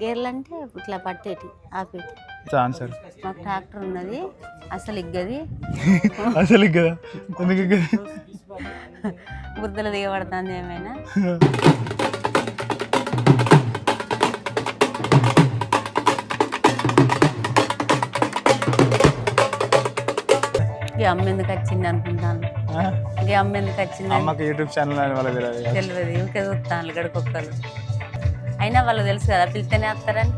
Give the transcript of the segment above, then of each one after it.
గేర్లు అంటే ఇట్లా పట్టేటి ఆపేటి. ఆన్సర్ మాకు ట్రాక్టర్ ఉన్నది అసలు ఇగ్గది. అసలు కదా ఎందుకు? బురదలు దిగబడుతుంది ఏమైనా? అమ్మ ఎందుకు వచ్చింది అనుకుంటాను? అమ్మ ఎందుకు వచ్చింది? అమ్మకి యూట్యూబ్ ఛానల్ తెలియదు ఇంకే చూస్తాను గడుకొక్కలు అయినా వాళ్ళు తెలుసు కదా పిలిస్తేనే వస్తారని.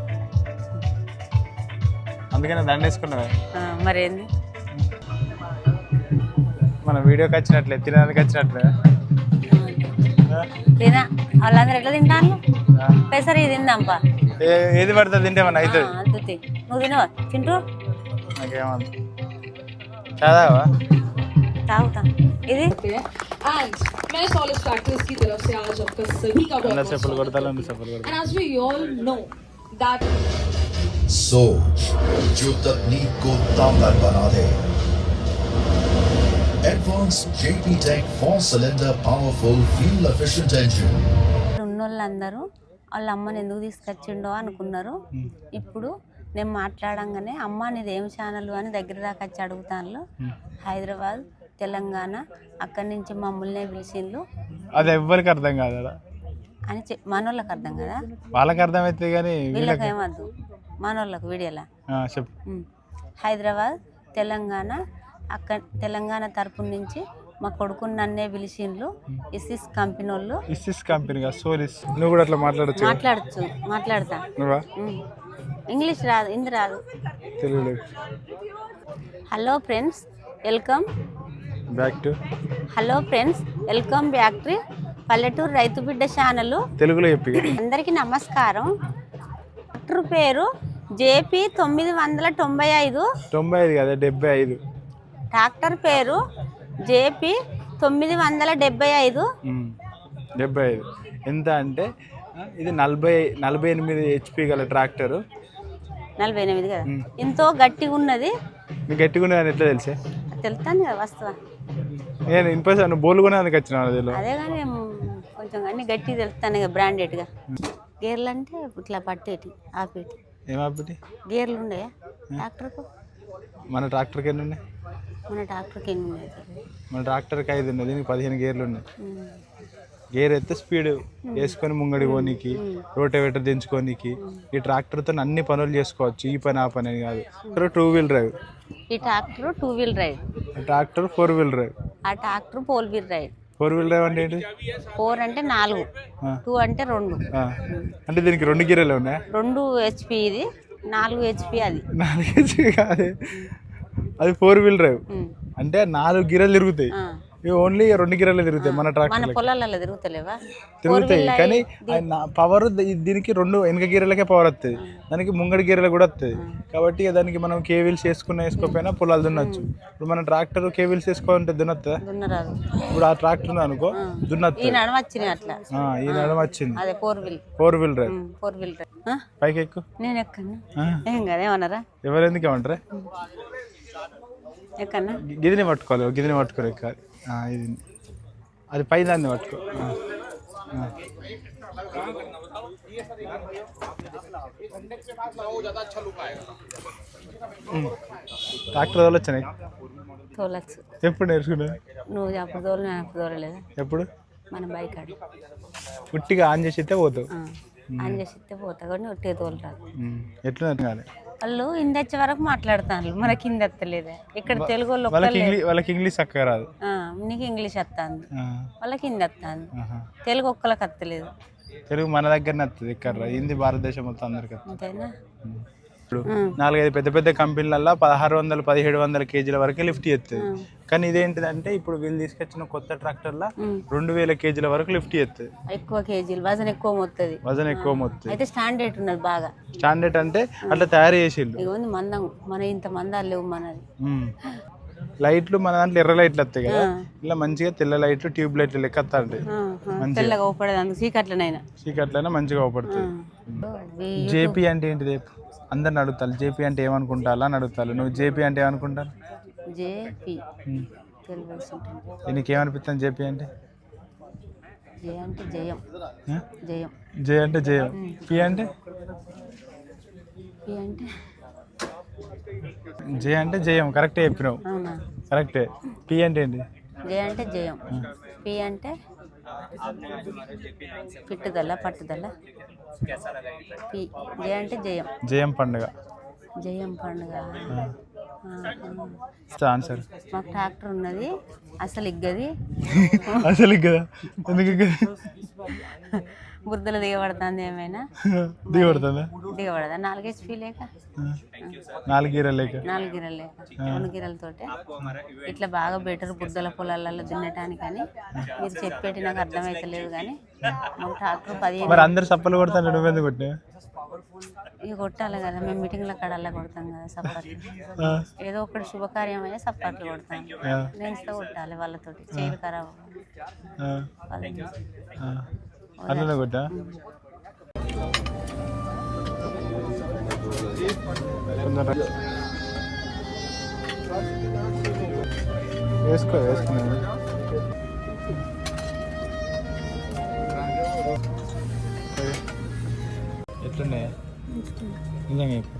అందుకనే దండ వేసుకున్నావే ఆ, మరేంది? మన వీడియోకి వచ్చినట్లే తినడానికి వచ్చినట్లే? తినా వాళ్ళందరూ ఎట్లా తింటాను. పెసరి తిందాంపా ఏది పడుతుంది తింటే మన అవుతుంది? అంతే. నువ్వు తినవా? తింటూ? నాకేమంత చదవా తాగుతా. ఇది? And मैं सॉलिड फैक्टर्स की तरफ से आज आपका सभी का बहुत అన్న बहुत చెప్పులు स्वागत కొడతాను అన్న చెప్పులు కొడతాను And as we all know that सोच जो तकनीक को ताकत बना दे advance JP tech four cylinder powerful fuel efficient engine ఉన్నోళ్ళందరూ వాళ్ళ అమ్మని ఎందుకు తీసుకొచ్చిండో అనుకున్నారు ఇప్పుడు నేను మాట్లాడంగానే అమ్మ నీది ఏం ఛానల్ అని దగ్గర దాకా వచ్చి అడుగుతాను హైదరాబాద్ తెలంగాణ అక్కడి నుంచి మమ్మల్ని పిలిచిండ్రు. అది ఎవ్వరికి అర్థం కాదు అని చె మనోళ్ళకి అర్థం కదా? వాళ్ళకి అర్థమైతే కానీ వీళ్ళకి ఏమద్దు మనోళ్ళకు వీడియోలా? చెప్పు. హైదరాబాద్ తెలంగాణ అక్క తెలంగాణ తరపు నుంచి మా కొడుకుని నన్నే పిలిచిండ్రు. ఇసిస్ కంపెనీ వాళ్ళు? ఇస్సిస్ కంపెనీ సోరీస్ నువ్వు కూడా అట్లా మాట్లాడచ్చు మాట్లాడచ్చు మాట్లాడతా. ఇంగ్లీష్ రాదు హిందీ రాదు. Hello friends welcome back to. Hello friends welcome back to పల్లెటూరు రైతు బిడ్డ ఛానల్. తెలుగులో చెప్పి. అందరికీ నమస్కారం. డాక్టర్ పేరు జేపీ తొమ్మిది వందల తొంభై ఐదు. తొంభై ఐదు కదా డెబ్బై ఐదు. ట్రాక్టర్ పేరు జేపీ తొమ్మిది వందల డెబ్బై ఐదు. డెబ్బై ఐదు. ఎంత అంటే ఇది నలభై నలభై ఎనిమిది హెచ్పి గల ట్రాక్టరు. నలభై ఎనిమిది కదా? ఎంతో గట్టిగా ఉన్నది గట్టిగా అని ఎట్లా తెలిసే? తెలుస్తాను కదా వస్తువా నేను ఇన్పస్ నువ్వు బోలుకునేందుకు వచ్చిన అదిలో అదే కానీ కొంచెం అన్ని గట్టిగా తెలుస్తాను బ్రాండెడ్గా. గేర్లు అంటే ఇట్లా పట్టేటి ఆపేటి. ఏమాపటి గేర్లు ఉండయా ట్రాక్టర్కు? మన ట్రాక్టర్కి ఎన్ని ఉన్నాయి? మన ట్రాక్టర్కి ఎన్ని ఉన్నాయి? మన ట్రాక్టర్కి ఐదు ఉన్నాయి దీనికి పదిహేను గేర్లు ఉన్నాయి. గేర్ ఎత్తే స్పీడ్ వేసుకొని ముంగడి పోనీకి రోటేవేటర్ దించుకోనీకి ఈ ట్రాక్టర్తో అన్ని పనులు చేసుకోవచ్చు ఈ పని ఆ పని అని కాదు. టూ వీల్ డ్రైవ్ ఈ tractor two wheel drive. Tractor four wheel drive. ఆ tractor four wheel drive. Four wheel drive అంటే ఏంటి? ఫోర్ అంటే నాలుగు. టూ అంటే రెండు. అంటే దీనికి రెండు గీరలు ఉన్నాయా? రెండు హెచ్పి ఇది నాలుగు హెచ్పి అది. నాలుగేసి కాదు. అది ఫోర్ వీల్ డ్రైవ్. అంటే నాలుగు గిరలు తిరుగుతాయి. ఇవి ఓన్లీ రెండు గిరలు తిరుగుతాయి మన మన ట్రాక్టర్ పొలాలలో తిరుగుతలేవా? తిరుగుతాయి కానీ పవర్ దీనికి రెండు వెనక గీరలకే పవర్ వస్తుంది దానికి ముంగడి గీరలు కూడా వస్తుంది కాబట్టి దానికి మనం కేవీల్స్ వేసుకున్న వేసుకోకపోయినా పొలాలు దున్నచ్చు. ఇప్పుడు మన ట్రాక్టర్ కేవీల్స్ వేసుకోవాలంటే దున్నత్తా ఇప్పుడు ఆ ట్రాక్టర్ అనుకో ఈ దున్నత్తుంది. నడమ అట్లా. ఆ, ఈ నడుమ వచ్చింది. అదే four wheel four wheel four wheel? పైకి ఎక్కు నేను ఎక్కను? ఆ, ఏం కదా ఏమన్నారా? ఎవరు ఎందుకు ఏమంటారా? ఎక్కన్నా? గిదిని పట్టుకోవాలి గిదిని పట్టుకోరు ఎక్కాలి ఇది. అది పై దాన్ని పట్టుకో. ట్రాక్టర్ తోలొచ్చాయి తోలచ్చు. ఎప్పుడు నేర్చుకున్నా? నువ్వు అప్పుడు తోలలేదా. ఎప్పుడు? మన బైక్ ఉట్టిగా ఆన్ చేసి అయితే పోతావు. చేసి ఇస్తే పోతా కానీ ఒట్టే తోలుతారు. ఉమ్. ఎట్లా కాదు వాళ్ళు హిందీ వచ్చే వరకు మాట్లాడుతాను మనకి హిందీ వస్తలేదే. ఇక్కడ తెలుగు వాళ్ళు వాళ్ళకి. ఇంగ్లీష్ చక్కగా రాదు. ఆ, నీకు ఇంగ్లీష్ వస్తుంది. ఆ, వాళ్ళకి హిందీ వస్తుంది. ఆహా. తెలుగు ఒక్కళ్ళకి వస్తలేదు. తెలుగు మన దగ్గరనే వస్తుంది ఇక్కడ. హిందీ భారతదేశం మొత్తం అందరికి. అంతేనా? నాలుగైదు పెద్ద పెద్ద కంపెనీలలో పదహారు వందలు పదిహేడు వందల కేజీల వరకు లిఫ్ట్ చేస్తుంది కానీ ఇదేంటిదంటే ఇప్పుడు వీళ్ళు తీసుకొచ్చిన కొత్త ట్రాక్టర్ల రెండు వేల కేజీల వరకు లిఫ్ట్ చేస్తుంది ఎక్కువ కేజీలు వజన్ ఎక్కువ మొత్తది. వజన్ ఎక్కువ మొత్తం అయితే స్టాండర్డ్ ఉన్నది బాగా. స్టాండర్డ్ అంటే అట్లా తయారు చేసిండు ఇక ఉంది మందం మన ఇంత మందాలు లేవు మనది. లైట్లు మన దాంట్లో ఎర్ర లైట్లు వస్తాయి కదా. ఇలా మంచిగా తెల్ల లైట్లు ట్యూబ్ లైట్లు లెక్క వస్తా ఉంటాయి. ఆ, ఆ, తెల్లగా ఊపడేది అందుకు చీకట్లనైనా. చీకట్లైనా మంచిగా అవపడుతుంది. జేపీ అంటే ఏంటిది? అందరిని అడుగుతారు జేపీ అంటే ఏమనుకుంటారా అని అడుగుతారు. నువ్వు జేపీ అంటే ఏమనుకుంటారు? జేపి. తెలియాల్సి ఉంటుంది నీకు ఏమనిపిస్తుంది జేపీ అంటే? జే అంటే జయం? జయం. జే అంటే జయం. పి అంటే? పి అంటే? జే అంటే జయం కరెక్టే చెప్పినావు. అవునా? కరెక్టే. పి అంటే ఏంటి జే అంటే జయం. పి అంటే పిట్టుదల పట్టుదల. పి జే అంటే జయం. జయం పండుగ. జయం పండుగ. ఆన్సర్. మాకు ట్రాక్టర్ ఉన్నది అసలు ఇగ్గది. అసలు కదా ఎందుకు ఇక? బుద్ధలు దిగబడుతుంది ఏమైనా? దిగబడుతుందా? దిగబడదా? నాలుగు హెచ్పి లేక? నాలుగు లేక? నాలుగు గిరలు లేక. రెండు గిరలతోటే ఇట్లా బాగా బెటర్ బుద్ధల పొలాలలో దున్నటానికని మీరు చెప్పేటి నాకు అర్థమైతలేదు కానీ మాకు ట్రాక్టర్ పదిహేను మరి అందరు సప్పలు కొడతాను నువ్వెందుకు కొట్టినా ఇక కొట్టాలి కదా మేము మీటింగ్ల కడల్లా కొడతాం కదా సప్పట్లు ఏదో ఒకటి శుభకార్యం అయ్యే సప్పట్లు కొడతాం నేను కొట్టాలి వాళ్ళతోటి చేతులు ఖరాబ్. అట్లనే కొట్టా? వేసుకో వేసుకున్నాను ఎట్లున్నాయి? నిజంగా చెప్పు.